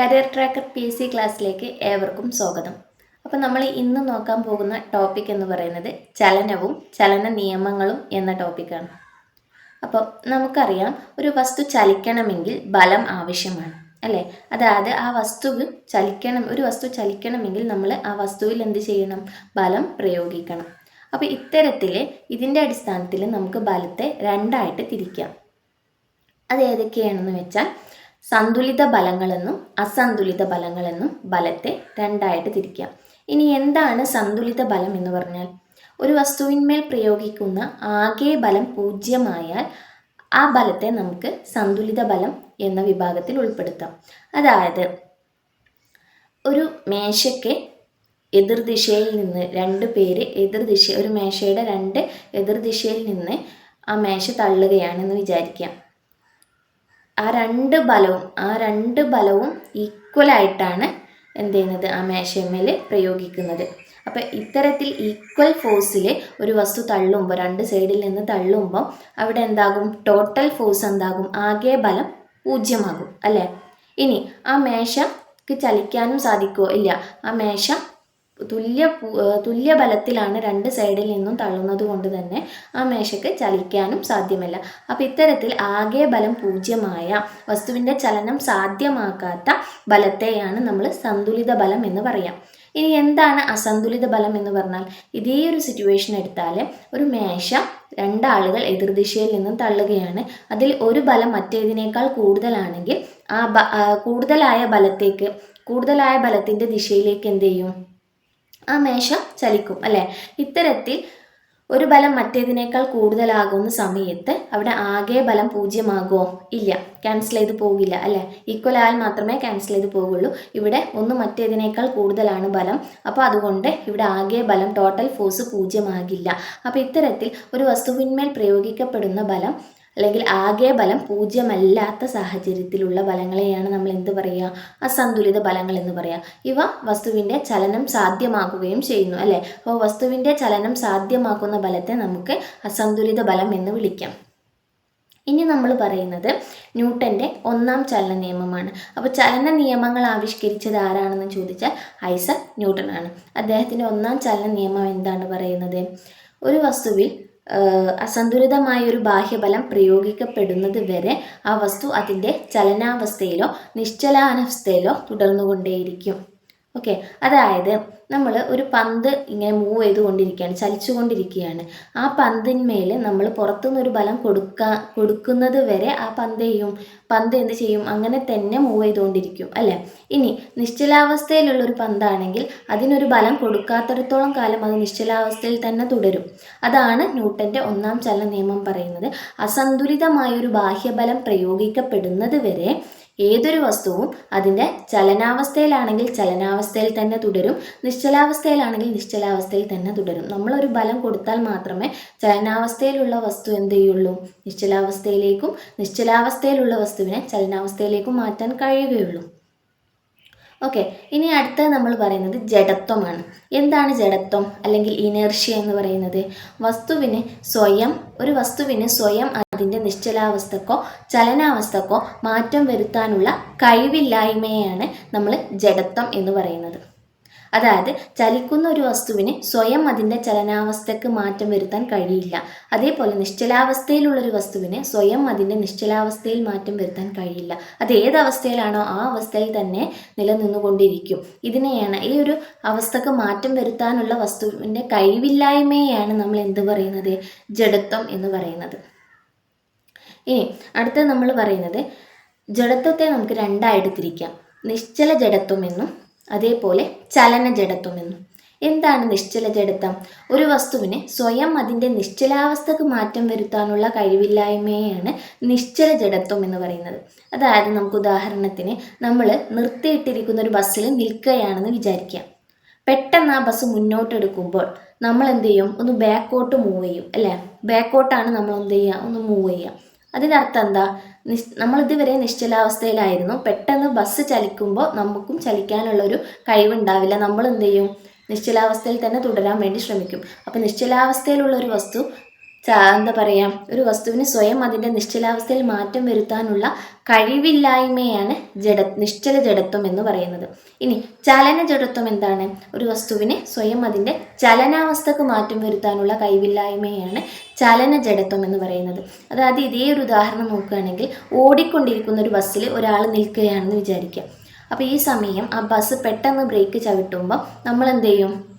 Career tracker P S C ക്ലാസ്സിലേക്ക് ഏവർക്കും സ്വാഗതം. അപ്പോൾ നമ്മൾ ഇന്ന് നോക്കാൻ പോകുന്ന ടോപ്പിക് എന്ന് പറയുന്നത് ചലനവും ചലന നിയമങ്ങളും എന്ന ടോപ്പിക്കാണ് അപ്പോൾ നമുക്കറിയാം ഒരു വസ്തു ചലിക്കണമെങ്കിൽ ബലം ആവശ്യമാണ് അല്ലേ? അതായത് ആ വസ്തു ചലിക്കണം ഒരു വസ്തു ചലിക്കണമെങ്കിൽ നമ്മൾ ആ വസ്തുവിൽ എന്ത് ചെയ്യണം? ബലം പ്രയോഗിക്കണം. അപ്പോൾ ഇത്തരത്തിൽ ഇതിന്റെ അടിസ്ഥാനത്തിൽ നമുക്ക് ബലത്തെ രണ്ടായിട്ട് തിരിക്കാം. അത് ഏതൊക്കെയാണെന്ന് വെച്ചാൽ സന്തുലിത ബലങ്ങളെന്നും അസന്തുലിത ബലങ്ങളെന്നും ബലത്തെ രണ്ടായിട്ട് തിരിക്കാം. ഇനി എന്താണ് സന്തുലിത ബലം എന്ന് പറഞ്ഞാൽ? ഒരു വസ്തുവിന്മേൽ പ്രയോഗിക്കുന്ന ആകെ ബലം പൂജ്യമായാൽ ആ ബലത്തെ നമുക്ക് സന്തുലിത ബലം എന്ന വിഭാഗത്തിൽ ഉൾപ്പെടുത്താം. അതായത് ഒരു മേശയ്ക്ക് എതിർദിശയിൽ നിന്ന് രണ്ട് പേര് എതിർദിശ ഒരു മേശയുടെ രണ്ട് എതിർദിശയിൽ നിന്ന് ആ മേശ തള്ളുകയാണെന്ന് വിചാരിക്കാം. ആ രണ്ട് ബലവും ആ രണ്ട് ബലവും ഈക്വലായിട്ടാണ് എന്ത് ചെയ്യുന്നത്? ആ മേശമേൽ പ്രയോഗിക്കുന്നത്. അപ്പോൾ ഇത്തരത്തിൽ ഈക്വൽ ഫോഴ്സിൽ ഒരു വസ്തു തള്ളുമ്പോൾ രണ്ട് സൈഡിൽ നിന്ന് തള്ളുമ്പോൾ അവിടെ എന്താകും? ടോട്ടൽ ഫോഴ്സ് എന്താകും? ആകെ ബലം പൂജ്യമാകും അല്ലേ? ഇനി ആ മേശക്ക് ചലിക്കാനും സാധിക്കുമോ ഇല്ല. ആ മേശ തുല്യ തുല്യ ബലത്തിലാണ് രണ്ട് സൈഡിൽ നിന്നും തള്ളുന്നത് കൊണ്ട് തന്നെ ആ മേശയ്ക്ക് ചലിക്കാനും സാധ്യമല്ല. അപ്പോൾ ഇത്തരത്തിൽ ആകെ ബലം പൂജ്യമായ വസ്തുവിന്റെ ചലനം സാധ്യമാക്കാത്ത ബലത്തെയാണ് നമ്മൾ സന്തുലിത ബലം എന്ന് പറയാം. ഇനി എന്താണ് അസന്തുലിത ബലം എന്ന് പറഞ്ഞാൽ? ഇതേ ഒരു സിറ്റുവേഷൻ എടുത്താൽ ഒരു മേശ രണ്ടാളുകൾ എതിർദിശയിൽ നിന്നും തള്ളുകയാണ്. അതിൽ ഒരു ബലം മറ്റേതിനേക്കാൾ കൂടുതലാണെങ്കിൽ ആ കൂടുതലായ ബലത്തേക്ക് കൂടുതലായ ബലത്തിന്റെ ദിശയിലേക്ക് എന്ത് ചെയ്യും? ആ മേശ ചലിക്കും അല്ലേ? ഇത്തരത്തിൽ ഒരു ബലം മറ്റേതിനേക്കാൾ കൂടുതലാകുന്ന സമയത്ത് അവിടെ ആകെ ബലം പൂജ്യമാകുമോ ഇല്ല. ക്യാൻസൽ ചെയ്ത് പോകില്ല അല്ലേ? ഈക്വൽ ആയാൽ മാത്രമേ ക്യാൻസൽ ചെയ്ത് പോകുള്ളൂ ഇവിടെ ഒന്ന് മറ്റേതിനേക്കാൾ കൂടുതലാണ് ബലം. അപ്പോൾ അതുകൊണ്ട് ഇവിടെ ആകെ ബലം ടോട്ടൽ ഫോഴ്സ് പൂജ്യമാകില്ല. അപ്പോൾ ഇത്തരത്തിൽ ഒരു വസ്തുവിന്മേൽ പ്രയോഗിക്കപ്പെടുന്ന ബലം അല്ലെങ്കിൽ ആകെ ബലം പൂജ്യമല്ലാത്ത സാഹചര്യത്തിലുള്ള ബലങ്ങളെയാണ് നമ്മൾ എന്ത് പറയുക? അസന്തുലിത ബലങ്ങൾ എന്ന് പറയുക. ഇവ വസ്തുവിന്റെ ചലനം സാധ്യമാക്കുകയും ചെയ്യുന്നു അല്ലേ? അപ്പോൾ വസ്തുവിന്റെ ചലനം സാധ്യമാക്കുന്ന ബലത്തെ നമുക്ക് അസന്തുലിത ബലം എന്ന് വിളിക്കാം. ഇനി നമ്മൾ പറയുന്നത് ന്യൂട്ടന്റെ ഒന്നാം ചലന നിയമമാണ്. അപ്പോൾ ചലന നിയമങ്ങൾ ആവിഷ്കരിച്ചത് ആരാണെന്ന് ചോദിച്ചാൽ ഐസക് ന്യൂട്ടൺ ആണ് അദ്ദേഹത്തിന്റെ ഒന്നാം ചലന നിയമം എന്താണ് പറയുന്നത്? ഒരു വസ്തുവിൽ അസന്തുലിതമായ ഒരു ബാഹ്യബലം പ്രയോഗിക്കപ്പെടുന്നത് വരെ ആ വസ്തു അതിന്റെ ചലനാവസ്ഥയിലോ നിശ്ചലാവസ്ഥയിലോ തുടർന്നുകൊണ്ടേയിരിക്കും. ഓക്കെ അതായത് നമ്മൾ ഒരു പന്ത് ഇങ്ങനെ മൂവ് ചെയ്തുകൊണ്ടിരിക്കുകയാണ് ചലിച്ചുകൊണ്ടിരിക്കുകയാണ്. ആ പന്തിന്മേൽ നമ്മൾ പുറത്തുനിന്ന് ഒരു ബലം കൊടുക്ക കൊടുക്കുന്നത് വരെ ആ പന്ത് ചെയ്യും. പന്ത് എന്ത് ചെയ്യും? അങ്ങനെ തന്നെ മൂവ് ചെയ്തുകൊണ്ടിരിക്കും അല്ലേ? ഇനി നിശ്ചലാവസ്ഥയിലുള്ള ഒരു പന്താണെങ്കിൽ അതിനൊരു ബലം കൊടുക്കാത്തിടത്തോളം കാലം അത് നിശ്ചലാവസ്ഥയിൽ തന്നെ തുടരും. അതാണ് ന്യൂട്ടന്റെ ഒന്നാം ചലന നിയമം പറയുന്നത്. അസന്തുലിതമായൊരു ബാഹ്യബലം പ്രയോഗിക്കപ്പെടുന്നത് വരെ ഏതൊരു വസ്തുവും അതിന്റെ ചലനാവസ്ഥയിലാണെങ്കിൽ ചലനാവസ്ഥയിൽ തന്നെ തുടരും നിശ്ചലാവസ്ഥയിലാണെങ്കിൽ നിശ്ചലാവസ്ഥയിൽ തന്നെ തുടരും. നമ്മളൊരു ബലം കൊടുത്താൽ മാത്രമേ ചലനാവസ്ഥയിലുള്ള വസ്തു എന്ത് ചെയ്യുള്ളൂ? നിശ്ചലാവസ്ഥയിലേക്കും നിശ്ചലാവസ്ഥയിലുള്ള വസ്തുവിനെ ചലനാവസ്ഥയിലേക്കും മാറ്റാൻ കഴിയുകയുള്ളൂ. ഓക്കെ ഇനി അടുത്ത നമ്മൾ പറയുന്നത് ജഡത്വമാണ്. എന്താണ് ജഡത്വം? അല്ലെങ്കിൽ ഇനേർഷ്യ എന്ന് പറയുന്നത്? വസ്തുവിന് സ്വയം ഒരു വസ്തുവിന് സ്വയം അതിന്റെ നിശ്ചലാവസ്ഥക്കോ ചലനാവസ്ഥക്കോ മാറ്റം വരുത്താനുള്ള കഴിവില്ലായ്മയാണ് നമ്മൾ ജഡത്വം എന്ന് പറയുന്നത്. അതായത് ചലിക്കുന്ന ഒരു വസ്തുവിന് സ്വയം അതിന്റെ ചലനാവസ്ഥയ്ക്ക് മാറ്റം വരുത്താൻ കഴിയില്ല. അതേപോലെ നിശ്ചലാവസ്ഥയിലുള്ള ഒരു വസ്തുവിന് സ്വയം അതിന്റെ നിശ്ചലാവസ്ഥയിൽ മാറ്റം വരുത്താൻ കഴിയില്ല. അത് ഏത് അവസ്ഥയിലാണോ ആ അവസ്ഥയിൽ തന്നെ നിലനിന്നുകൊണ്ടിരിക്കും. ഇതിനെയാണ് ഈ ഒരു അവസ്ഥക്ക് മാറ്റം വരുത്താനുള്ള വസ്തുവിന്റെ കഴിവില്ലായ്മയെയാണ് നമ്മൾ എന്ത് പറയുന്നത്? ജഡത്വം എന്ന് പറയുന്നത്. ഇനി അടുത്തത് നമ്മൾ പറയുന്നത് ജഡത്വത്തെ നമുക്ക് രണ്ടായിട്ട് തിരിക്കാം നിശ്ചല ജഡത്വം എന്നും അതേപോലെ ചലന ജഡത്വം എന്നും. എന്താണ് നിശ്ചല ജഡത്വം? ഒരു വസ്തുവിന് സ്വയം അതിന്റെ നിശ്ചലാവസ്ഥക്ക് മാറ്റം വരുത്താനുള്ള കഴിവില്ലായ്മയാണ് നിശ്ചല ജഡത്വം എന്ന് പറയുന്നത്. അതായത് നമുക്ക് ഉദാഹരണത്തിന് നമ്മൾ നിർത്തിയിട്ടിരിക്കുന്ന ഒരു ബസ്സിൽ നിൽക്കുകയാണെന്ന് വിചാരിക്കാം. പെട്ടെന്ന് ആ ബസ് മുന്നോട്ടെടുക്കുമ്പോൾ നമ്മൾ എന്ത് ചെയ്യും? ഒന്ന് ബാക്കോട്ട് മൂവ് ചെയ്യും അല്ലേ? ബാക്കോട്ടാണ് നമ്മൾ എന്ത് ചെയ്യുക? ഒന്ന് മൂവ് ചെയ്യുക. അതിനർത്ഥം എന്താ നിശ് നമ്മളിതുവരെ നിശ്ചലാവസ്ഥയിലായിരുന്നു. പെട്ടെന്ന് ബസ് ചലിക്കുമ്പോൾ നമുക്കും ചലിക്കാനുള്ളൊരു കഴിവുണ്ടാവില്ല. നമ്മൾ എന്ത് ചെയ്യും നിശ്ചലാവസ്ഥയിൽ തന്നെ തുടരാൻ വേണ്ടി ശ്രമിക്കും. അപ്പോൾ നിശ്ചലാവസ്ഥയിലുള്ള ഒരു വസ്തു എന്താ പറയുക ഒരു വസ്തുവിന് സ്വയം അതിന്റെ നിശ്ചലാവസ്ഥയിൽ മാറ്റം വരുത്താനുള്ള കഴിവില്ലായ്മയാണ് ജഡ നിശ്ചല ജഡത്വം എന്ന് പറയുന്നത്. ഇനി ചലന ജഡത്വം എന്താണ്? ഒരു വസ്തുവിന് സ്വയം അതിന്റെ ചലനാവസ്ഥക്ക് മാറ്റം വരുത്താനുള്ള കഴിവില്ലായ്മയാണ് ചലന ജഡത്വം എന്ന് പറയുന്നത്. അതായത് ഇതേ ഒരു ഉദാഹരണം നോക്കുകയാണെങ്കിൽ ഓടിക്കൊണ്ടിരിക്കുന്ന ഒരു ബസ്സിൽ ഒരാൾ നിൽക്കുകയാണെന്ന് വിചാരിക്കുക. അപ്പോൾ ഈ സമയം ആ ബസ് പെട്ടെന്ന് ബ്രേക്ക് ചവിട്ടുമ്പോൾ നമ്മൾ എന്ത് ചെയ്യും?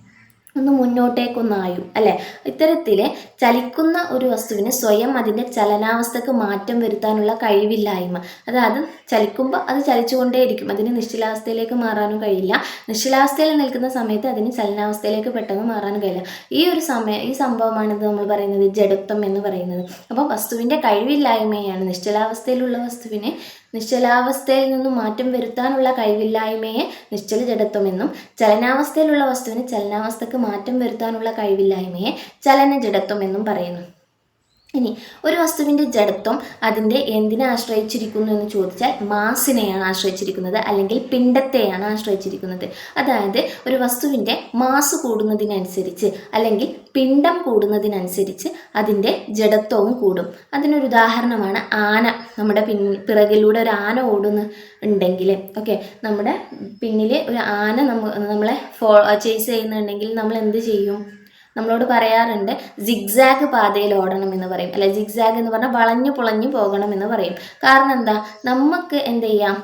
ഒന്ന് മുന്നോട്ടേക്കൊന്നായും അല്ലേ? ഇത്തരത്തിൽ ചലിക്കുന്ന ഒരു വസ്തുവിന് സ്വയം അതിന്റെ ചലനാവസ്ഥക്ക് മാറ്റം വരുത്താനുള്ള കഴിവില്ലായ്മ. അതായത് ചലിക്കുമ്പോൾ അത് ചലിച്ചുകൊണ്ടേയിരിക്കും. അതിന് നിശ്ചലാവസ്ഥയിലേക്ക് മാറാനും കഴിയില്ല. നിശ്ചലാവസ്ഥയിൽ നിൽക്കുന്ന സമയത്ത് അതിന് ചലനാവസ്ഥയിലേക്ക് പെട്ടെന്ന് മാറാനും കഴിയില്ല. ഈ ഒരു സമയം ഈ സംഭവമാണ് നമ്മൾ പറയുന്നത് ജഡത്വം എന്ന് പറയുന്നത്. അപ്പോൾ വസ്തുവിന്റെ കഴിവില്ലായ്മയാണ്. നിശ്ചലാവസ്ഥയിലുള്ള വസ്തുവിനെ നിശ്ചലാവസ്ഥയിൽ നിന്നും മാറ്റം വരുത്താനുള്ള കഴിവില്ലായ്മയെ നിശ്ചല ജഡത്വമെന്നും ചലനാവസ്ഥയിലുള്ള വസ്തുവിന് ചലനാവസ്ഥക്ക് മാറ്റം വരുത്താനുള്ള കഴിവില്ലായ്മയെ ചലന ജഡത്വം എന്നും പറയുന്നു. ഇനി ഒരു വസ്തുവിന്റെ ജഡത്വം അതിന്റെ എന്തിനെ ആശ്രയിച്ചിരിക്കുന്നു എന്ന് ചോദിച്ചാൽ മാസിനെയാണ് ആശ്രയിച്ചിരിക്കുന്നത് അല്ലെങ്കിൽ പിണ്ടത്തെയാണ് ആശ്രയിച്ചിരിക്കുന്നത്. അതായത് ഒരു വസ്തുവിന്റെ മാസ് കൂടുന്നതിനനുസരിച്ച് അല്ലെങ്കിൽ പിണ്ടം കൂടുന്നതിനനുസരിച്ച് അതിന്റെ ജഡത്വവും കൂടും. അതിനൊരു ഉദാഹരണമാണ് ആന. നമ്മുടെ പിൻ പിറകിലൂടെ ഒരു ആന ഓടുന്ന ഉണ്ടെങ്കിൽ ഓക്കെ? നമ്മുടെ പിന്നിൽ ഒരു ആന നമ്മ നമ്മളെ ഫോ ചേസ് ചെയ്യുന്നുണ്ടെങ്കിൽ നമ്മൾ എന്ത് ചെയ്യും? നമ്മളോട് പറയാറുണ്ട് സിഗ്സാഗ് പാതയിൽ ഓടണം എന്ന് പറയും. അല്ലെ സിഗ്സാഗ് എന്ന് പറഞ്ഞാൽ വളഞ്ഞു പുളഞ്ഞു പോകണം എന്ന് പറയും. കാരണം എന്താ? നമുക്ക് എന്ത് ചെയ്യാം?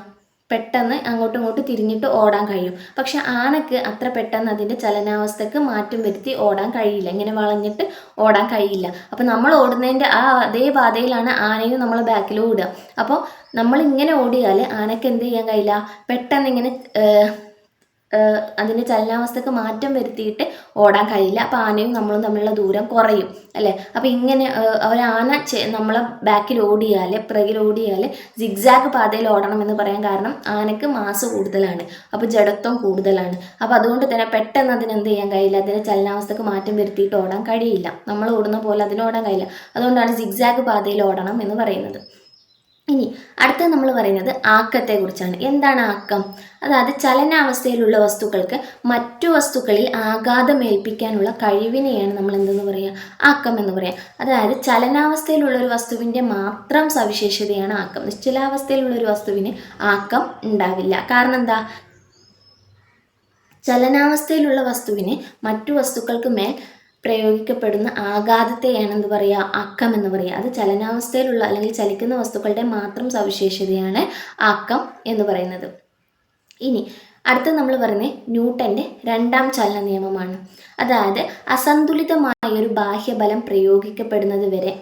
പെട്ടെന്ന് അങ്ങോട്ടും ഇങ്ങോട്ടും തിരിഞ്ഞിട്ട് ഓടാൻ കഴിയും. പക്ഷെ ആനക്ക് അത്ര പെട്ടെന്ന് അതിന്റെ ചലനാവസ്ഥക്ക് മാറ്റം വരുത്തി ഓടാൻ കഴിയില്ല. ഇങ്ങനെ വളഞ്ഞിട്ട് ഓടാൻ കഴിയില്ല. അപ്പോൾ നമ്മൾ ഓടുന്നതിന്റെ ആ അതേ പാതയിലാണ് ആനയും നമ്മൾ ബാക്കിൽ ഓടുക. അപ്പോൾ നമ്മൾ ഇങ്ങനെ ഓടിയാൽ ആനക്ക് എന്ത് ചെയ്യാൻ കഴിയില്ല? പെട്ടെന്ന് ഇങ്ങനെ അതിന്റെ ചലനാവസ്ഥക്ക് മാറ്റം വരുത്തിയിട്ട് ഓടാൻ കഴിയില്ല. അപ്പോൾ ആനയും നമ്മളും തമ്മിലുള്ള ദൂരം കുറയും അല്ലേ? അപ്പോൾ ഇങ്ങനെ ഒരാന നമ്മളെ ബാക്കിൽ ഓടിയാൽ പിറകിൽ ഓടിയാൽ സിഗ്സാഗ് പാതയിൽ ഓടണം എന്ന് പറയാൻ കാരണം ആനയ്ക്ക് മാസ് കൂടുതലാണ് അപ്പോൾ ജഡത്വം കൂടുതലാണ്. അപ്പോൾ അതുകൊണ്ട് തന്നെ പെട്ടെന്ന് അതിന് എന്ത് ചെയ്യാൻ കഴിയില്ല? അതിന്റെ ചലനാവസ്ഥക്ക് മാറ്റം വരുത്തിയിട്ട് ഓടാൻ കഴിയില്ല. നമ്മൾ ഓടുന്ന പോലെ അതിന് ഓടാൻ കഴിയില്ല. അതുകൊണ്ടാണ് സിഗ്സാഗ് പാതയിൽ ഓടണം എന്ന് പറയുന്നത്. ഇനി അടുത്ത നമ്മൾ പറയുന്നത് ആക്കത്തെക്കുറിച്ചാണ്. എന്താണ് ആക്കം? അതായത് ചലനാവസ്ഥയിലുള്ള വസ്തുക്കൾക്ക് മറ്റു വസ്തുക്കളിൽ ആഘാതം ഏൽപ്പിക്കാനുള്ള കഴിവിനെയാണ് നമ്മൾ എന്തെന്ന് പറയുക ആക്കം എന്ന് പറയുക അതായത് ചലനാവസ്ഥയിലുള്ള ഒരു വസ്തുവിന്റെ മാത്രം സവിശേഷതയാണ് ആക്കം. നിശ്ചലാവസ്ഥയിലുള്ള ഒരു വസ്തുവിന് ആക്കം ഉണ്ടാവില്ല. കാരണം എന്താ? ചലനാവസ്ഥയിലുള്ള വസ്തുവിന് മറ്റു വസ്തുക്കൾക്ക് മേൽ പ്രയോഗിക്കപ്പെടുന്ന ആഘാതത്തെയാണ് എന്ത് പറയുക അക്കം എന്ന് പറയുക. അത് ചലനാവസ്ഥയിലുള്ള അല്ലെങ്കിൽ ചലിക്കുന്ന വസ്തുക്കളുടെ മാത്രം സവിശേഷതയാണ് അക്കം എന്ന് പറയുന്നത്. ഇനി അടുത്ത നമ്മൾ പറയുന്നത് ന്യൂട്ടന്റെ രണ്ടാം ചലന നിയമമാണ്. അതായത് അസന്തുലിതമായ ഒരു ബാഹ്യബലം പ്രയോഗിക്കപ്പെടുന്നത് വരെ.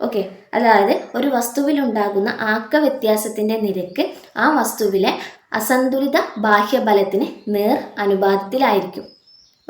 ഓക്കെ അതായത് ഒരു വസ്തുവിലുണ്ടാകുന്ന ആക്ക വ്യത്യാസത്തിന്റെ നിരക്ക് ആ വസ്തുവിലെ അസന്തുലിത ബാഹ്യബലത്തിന് നേർ അനുപാതത്തിലായിരിക്കും.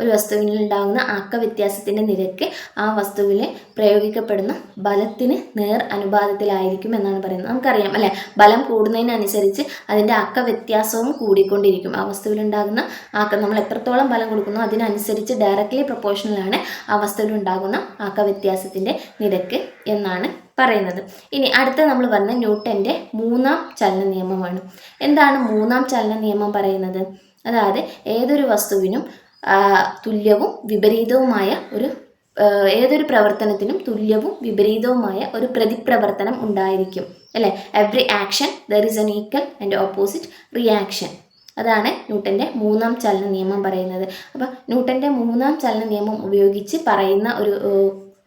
ഒരു വസ്തുവിൽ ഉണ്ടാകുന്ന ആക്ക വ്യത്യാസത്തിന്റെ നിരക്ക് ആ വസ്തുവിൽ പ്രയോഗിക്കപ്പെടുന്ന ബലത്തിന് നേർ അനുപാതത്തിലായിരിക്കും എന്നാണ് പറയുന്നത്. നമുക്കറിയാം അല്ലേ? ബലം കൂടുന്നതിനനുസരിച്ച് അതിന്റെ ആക്ക വ്യത്യാസവും കൂടിക്കൊണ്ടിരിക്കും. ആ വസ്തുവിലുണ്ടാകുന്ന ആക്ക നമ്മൾ എത്രത്തോളം ബലം കൊടുക്കുന്നു അതിനനുസരിച്ച് ഡയറക്റ്റ്ലി പ്രൊപ്പോർഷണലാണ് ആ വസ്തുവിലുണ്ടാകുന്ന ആക്ക വ്യത്യാസത്തിന്റെ നിരക്ക് എന്നാണ് പറയുന്നത്. ഇനി അടുത്ത നമ്മൾ പറഞ്ഞ ന്യൂട്ടന്റെ മൂന്നാം ചലന നിയമമാണ്. എന്താണ് മൂന്നാം ചലന നിയമം പറയുന്നത്? അതായത് ഏതൊരു വസ്തുവിനും തുല്യവും വിപരീതവുമായ ഒരു ഏതൊരു പ്രവർത്തനത്തിനും തുല്യവും വിപരീതവുമായ ഒരു പ്രതിപ്രവർത്തനം ഉണ്ടായിരിക്കും. അല്ലേ? Every action there is an equal and opposite reaction അതാണ് ന്യൂട്ടന്റെ മൂന്നാം ചലന നിയമം പറയുന്നത്. അപ്പോൾ ന്യൂട്ടന്റെ മൂന്നാം ചലന നിയമം ഉപയോഗിച്ച് പറയുന്ന ഒരു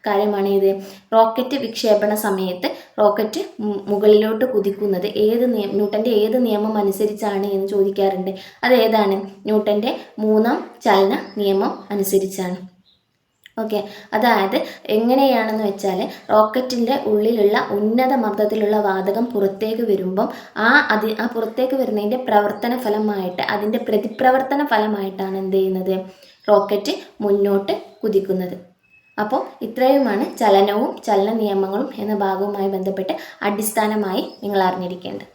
കാര്യമാണ് ഇത്. റോക്കറ്റ് വിക്ഷേപണ സമയത്ത് റോക്കറ്റ് മുകളിലോട്ട് കുതിക്കുന്നത് ഏത് നിയമ ന്യൂട്ടന്റെ ഏത് നിയമം അനുസരിച്ചാണ് എന്ന് ചോദിക്കാറുണ്ട്. അത് ഏതാണ്? ന്യൂട്ടന്റെ മൂന്നാം ചലന നിയമം അനുസരിച്ചാണ്. ഓക്കെ അതായത് എങ്ങനെയാണെന്ന് വെച്ചാൽ റോക്കറ്റിന്റെ ഉള്ളിലുള്ള ഉന്നത മർദ്ദത്തിലുള്ള വാതകം പുറത്തേക്ക് വരുമ്പം ആ അതി ആ പുറത്തേക്ക് വരുന്നതിന്റെ പ്രവർത്തന ഫലമായിട്ട് അതിന്റെ പ്രതിപ്രവർത്തന ഫലമായിട്ടാണ് എന്ത് ചെയ്യുന്നത്? റോക്കറ്റ് മുന്നോട്ട് കുതിക്കുന്നത്. അപ്പോൾ ഇത്രയുമാണ് ചലനവും ചലന നിയമങ്ങളും എന്ന ഭാഗവുമായി ബന്ധപ്പെട്ട് അടിസ്ഥാനമായി നിങ്ങൾ അറിഞ്ഞിരിക്കേണ്ടത്.